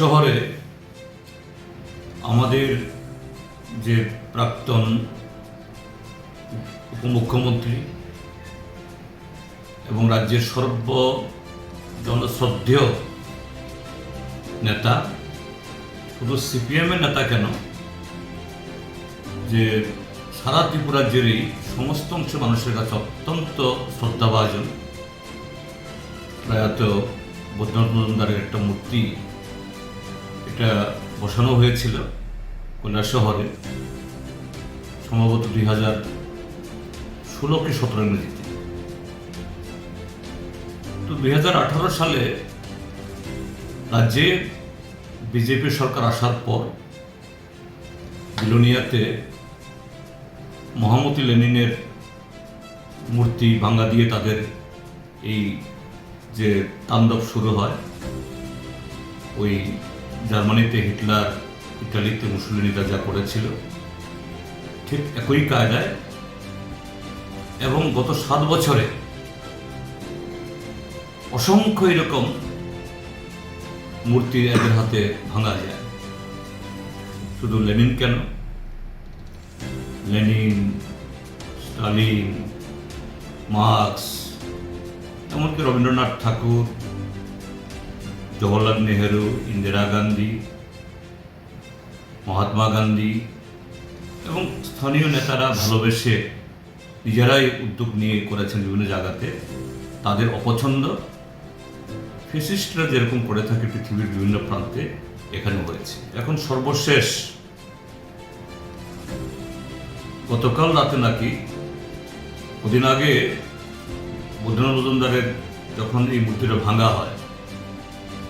শহরে আমাদের যে প্রাক্তন উপমুখ্যমন্ত্রী এবং রাজ্যের সর্ব জনশ্রদ্ধেয় নেতা, শুধু সিপিএমের নেতা কেন, যে সারা ত্রিপুরা জুড়েই সমস্ত অংশের মানুষের কাছে অত্যন্ত শ্রদ্ধাভাজন, প্রয়াত মজুমদারের একটা মূর্তি এটা বসানো হয়েছিল কৈলাস শহরে, সম্ভবত দুই হাজার ষোলো কি সতেরো ইংরেজিতে। তো দুই হাজার আঠারো সালে রাজ্যে বিজেপি সরকার আসার পর বিলোনিয়াতে মহামতি লেনিনের মূর্তি ভাঙ্গা দিয়ে তাদের এই যে তাণ্ডব শুরু হয়, ওই জার্মানিতে হিটলার ইটালিতে মুসলিনিরা যা করেছিল, ঠিক একই কায়দায় এবং গত সাত বছরে অসংখ্য এরকম মূর্তি এদের হাতে ভাঙা যায়। শুধু লেনিন কেন? লেনিন, স্টালিন, মার্কস, এমনকি রবীন্দ্রনাথ ঠাকুর জওয়াহরলাল নেহেরু, ইন্দিরা গান্ধী, মহাত্মা গান্ধী এবং স্থানীয় নেতারা ভালোবেসে নিজেরাই উদ্যোগ নিয়ে করেছেন বিভিন্ন জায়গাতে। তাদের অপছন্দ। ফেসিস্টরা যেরকম করে থাকে পৃথিবীর বিভিন্ন প্রান্তে, এখানে হয়েছে। এখন সর্বশেষ গতকাল রাতে নাকি কদিন আগে বুদ্ধনাথ মজুমদারের যখন এই মূর্তিটা ভাঙা হয়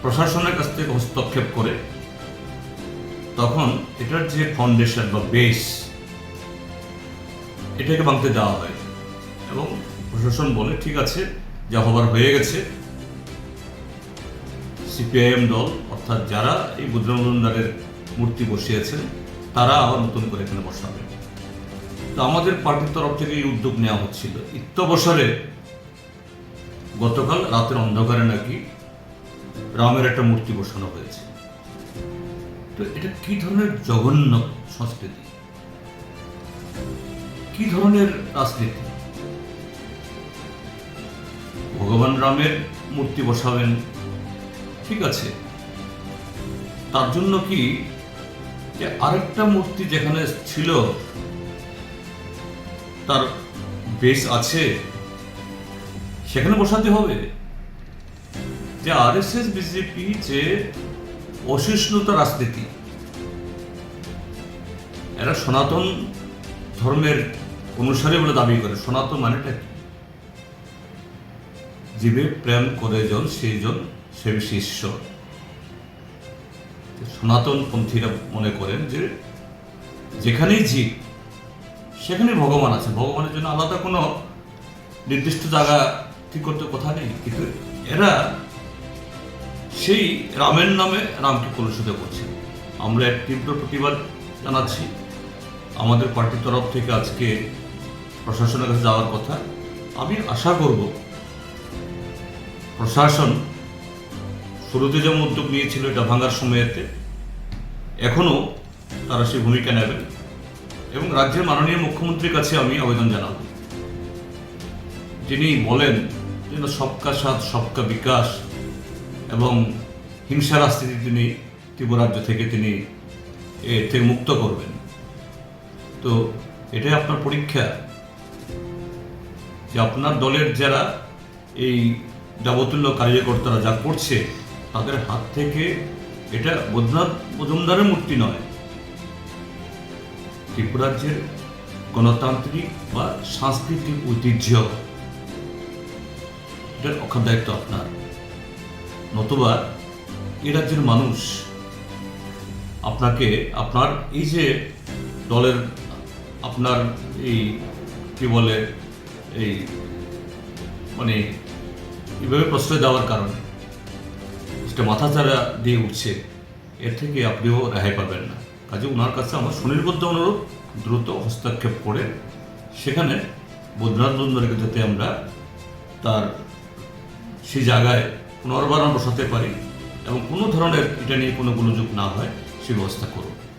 প্রশাসনের কাছ থেকে হস্তক্ষেপ করে তখন এটার যে ফাউন্ডেশন বা বেস এটাকে ভাঙতে দেওয়া হয়। এবং প্রশাসন বলে, ঠিক আছে, যা হবার হয়ে গেছে। সিপিআইএম দল, অর্থাৎ যারা এই বুদ্ধনাথ মজুমদারের মূর্তি বসিয়েছেন, তারা আবার নতুন করে এখানে বসাবে। তো আমাদের পার্টির তরফ থেকে এই উদ্যোগ নেওয়া হচ্ছিল। ইত্যবসরে গতকাল রাতের অন্ধকারে নাকি রামের একটা মূর্তি বসানো হয়েছে। তো এটা কি ধরনের জঘন্য সংস্কৃতি? কি ধরনের রাজনীতি? ভগবান রামের মূর্তি বসাবেন, ঠিক আছে। তার জন্য কি যে আরেকটা মূর্তি যেখানে ছিল, তার বেশ আছে, সেখানে বসাতে হবে? যে আর এস এস বিজেপি যে অসহিষ্ণুতা রাজনীতি, এরা সনাতন ধর্মের অনুসারী বলে দাবি করে। সনাতন মানেটা কি? জীবে প্রেম করে জন, সেই জন সে ঈশ্বর সনাতন পন্থীরা মনে করেন যে যেখানেই জীব সেখানে ভগবান আছে। ভগবানের জন্য আলাদা কোনো নির্দিষ্ট জায়গা ঠিক করতে কথা নেই। কিন্তু এরা সেই রামের নামে রামকে কলুষিত করছে। আমরা এক তীব্র প্রতিবাদ জানাচ্ছি। আমাদের পার্টির তরফ থেকে আজকে প্রশাসনের কাছে যাওয়ার কথা। আমি আশা করব প্রশাসন শুরুতে যেমন উদ্যোগ নিয়েছিল এটা ভাঙার সময়তে, এখনও তারা সেই ভূমিকা নেবেন এবং রাজ্যের মাননীয় মুখ্যমন্ত্রীর কাছে আমি আবেদন জানাব। যিনি বলেন যেন সবকা সাথ, সবকা বিকাশ এবং হিংসা রাজনীতি তিনি ত্রিপুরাজ্য থেকে তিনি থেকে মুক্ত করবেন। তো এটাই আপনার পরীক্ষা। যে আপনার দলের যারা এই যাবতুল্য কার্যকর্তারা যা করছে, তাদের হাত থেকে এটা বৈদ্যনাথ মজুমদারের মূর্তি নয়। ত্রিপুরাজ্যের গণতান্ত্রিক বা সাংস্কৃতিক ঐতিহ্য, এটার অক্ষর দায়িত্ব আপনার। নতুবা এ রাজ্যের মানুষ আপনাকে, আপনার এই যে দলের আপনার এই কি বলে, এই মানে এভাবে প্রশ্রয় দেওয়ার কারণে যেটা মাথা চারা দিয়ে উঠছে, এর থেকে আপনিও রেহাই পাবেন না। কাজে ওনার কাছে আমার সুনির্বদ্ধ অনুরোধ, দ্রুত হস্তক্ষেপ করে সেখানে বৈদ্যনাথ বন্দরকে যাতে আমরা তার সেই জায়গায় পুনর্বার আমরা বসাতে পারি এবং কোনো ধরনের এটা নিয়ে কোনো গোলযোগ না হয় সে ব্যবস্থা করুন